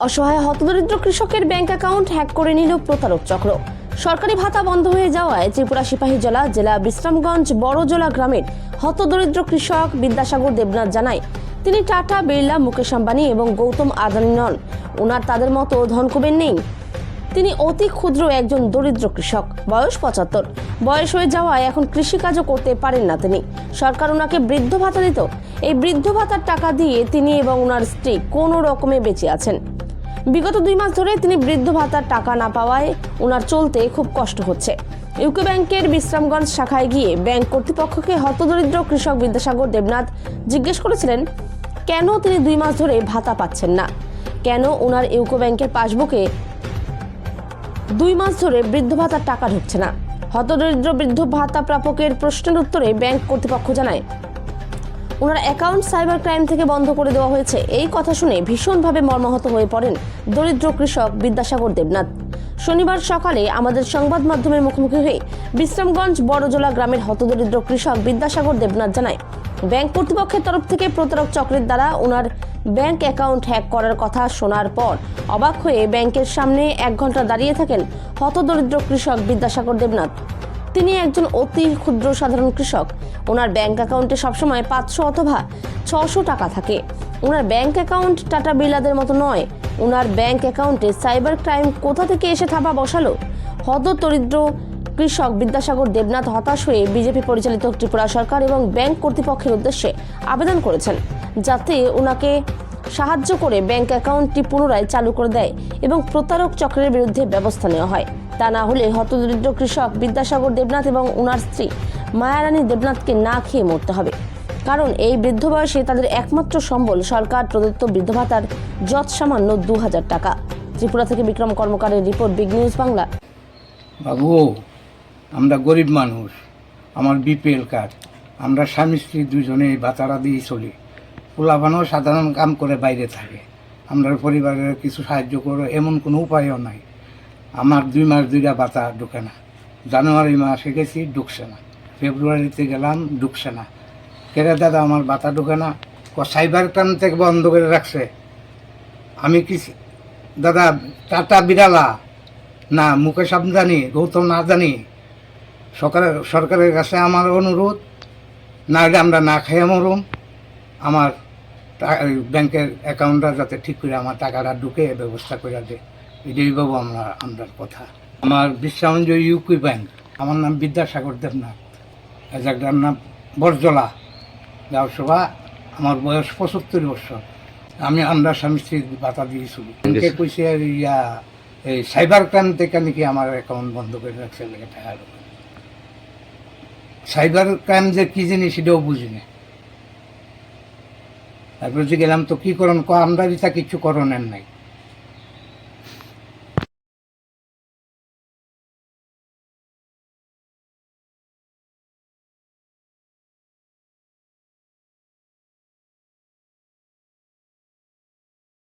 অসহায় হতদরিদ্র কৃষকের ব্যাংক অ্যাকাউন্ট হ্যাক করে নিল প্রতারক চক্র। সরকারি ভাতা বন্ধ হয়ে যাওয়ায় ত্রিপুরা সিপাহীজলা জেলা বিশ্রামগঞ্জ, বড়জোলা গ্রামের হতদরিদ্র কৃষক বিদ্যাসাগর দেবনাথ জানায়, তিনি টাটা, বিড়লা, মুকেশ আম্বানি এবং গৌতম আদানি নন। ওনার তাদের মতো ধনকুবের নেই। তিনি অতি ক্ষুদ্র একজন দরিদ্র কৃষক, বয়স পঁচাত্তর। বয়স হয়ে যাওয়ায় এখন কৃষিকাজও করতে পারেন না তিনি। সরকার ওনাকে বৃদ্ধ ভাতা দিত। এই বৃদ্ধ ভাতার টাকা দিয়ে তিনি এবং ওনার স্ত্রী কোনো রকমে বেঁচে আছেন। বিগত দুই মাস ধরে তিনি বৃদ্ধ ভাতার টাকা না পাওয়ায় ওনার চলতে খুব কষ্ট হচ্ছে। ইউকো ব্যাংকের বিশ্রামগঞ্জ শাখায় গিয়ে ব্যাংক কর্তৃপক্ষকে হতদরিদ্র কৃষক বিদ্যাসাগর দেবনাথ জিজ্ঞেস করেছিলেন, কেন তিনি দুই মাস ধরে ভাতা পাচ্ছেন না? কেন ওনার ইউকো ব্যাংকের পাসবুকে দুই মাস ধরে বৃদ্ধ ভাতার টাকা ঢুকছে না? হতদরিদ্র বৃদ্ধ ভাতা প্রাপকের প্রশ্নের উত্তরে ব্যাংক কর্তৃপক্ষ জানায় ওনার অ্যাকাউন্ট সাইবার ক্রাইম থেকে বন্ধ করে দেওয়া হয়েছে। এই কথা শুনে ভীষণভাবে মর্মাহত হয়ে পড়েন দরিদ্র কৃষক বিদ্যাসাগর দেবনাথ। শনিবার সকালে আমাদের সংবাদ মাধ্যমের মুখোমুখি হয়ে বিশ্রামগঞ্জ বড়জোলা গ্রামের হতদরিদ্র কৃষক বিদ্যাসাগর দেবনাথ জানায়, ব্যাংক কর্তৃপক্ষের তরফ থেকে প্রতারক চক্রের দ্বারা ওনার ব্যাংক অ্যাকাউন্ট হ্যাক করার কথা শোনার পর অবাক হয়ে ব্যাংকের সামনে এক ঘণ্টা দাঁড়িয়ে থাকেন হতদরিদ্র কৃষক বিদ্যাসাগর দেবনাথ। তিনি একজন অতি ক্ষুদ্র সাধারণ কৃষক। ওনার ব্যাংক অ্যাকাউন্টে সবসময় পাঁচশো অথবা ছশো টাকা থাকে। ওনার ব্যাংক অ্যাকাউন্ট টাটা বিলাদের মতো নয়। ওনার ব্যাংক অ্যাকাউন্টে সাইবার ক্রাইম কোথা থেকে এসে থাবা বসালো? হত দরিদ্র কৃষক বিদ্যাসাগর দেবনাথ হতাশ হয়ে বিজেপি পরিচালিত ত্রিপুরা সরকার এবং ব্যাংক কর্তৃপক্ষের উদ্দেশ্যে আবেদন করেছেন, যাতে ওনাকে সাহায্য করে ব্যাংক অ্যাকাউন্টটি পুনরায় চালু করে দেয় এবং প্রতারক চক্রের বিরুদ্ধে ব্যবস্থা নেওয়া হয়। তা না হলে হতদরিদ্র কৃষক বিদ্যাসাগর দেবনাথ এবং ওনার স্ত্রী মায়ারানী দেবনাথকে না খেয়ে মরতে হবে। কারণ এই বৃদ্ধ বয়সে তাদের একমাত্র সম্বল সরকার প্রদত্ত বৃদ্ধ ভাতার যৎ সামান্য দু হাজার টাকা। ত্রিপুরা থেকে বিক্রম কর্মকারের রিপোর্ট, বিগ নিউজ বাংলা। বাবু, আমরা গরিব মানুষ, আমার বিপিএল কার্ড। আমরা স্বামী স্ত্রী দুজনে ভাতাটা দিয়ে চলি। পোলাপানও সাধারণ কাম করে বাইরে থাকে। আমরা পরিবারের কিছু সাহায্য করো, এমন কোনো উপায়ও নাই। আমার দুই মাস দুইটা বাতা ঢুকে না। জানুয়ারি মাসে গেছি, ঢুকছে না। ফেব্রুয়ারিতে গেলাম, ঢুকছে না। কেরে দাদা, আমার বাতা ঢুকে না? ক সাইবার ক্রাইম থেকে বন্ধ করে রাখছে। আমি কি দাদা, টাটা বিড়ালা। না, মুকেশ আম্বানি গৌতম না জানি সরকারের সরকারের কাছে আমার অনুরোধ, না হলে আমরা না খেয়ে মরুম। আমার ব্যাংকের অ্যাকাউন্টটা যাতে ঠিক করে আমার টাকাটা ঢুকে ব্যবস্থা করে দেয় এটাই বাবু আমরা আমার কথা। আমার বিশ্বামঞ্জ ইউকি ব্যাংক আমার নাম বিদ্যাসাগর দেবনাথ। জায়গাটার নাম বরজলা। গাঁওসভা আমার বয়স পঁচাত্তর বছর। আমি আমরা স্বামী স্ত্রী বাতা দিয়েছিল কইছে ইয়া এই সাইবার ক্রাইম থেকে নাকি আমার অ্যাকাউন্ট বন্ধ করে রাখছে লেগে টাকা সাইবার ক্রাইম যে কি জিনিস সেটাও বুঝি না। তারপরে যে গেলাম তো কি করণ ক আমরা দিতা কিছু করণের নাই।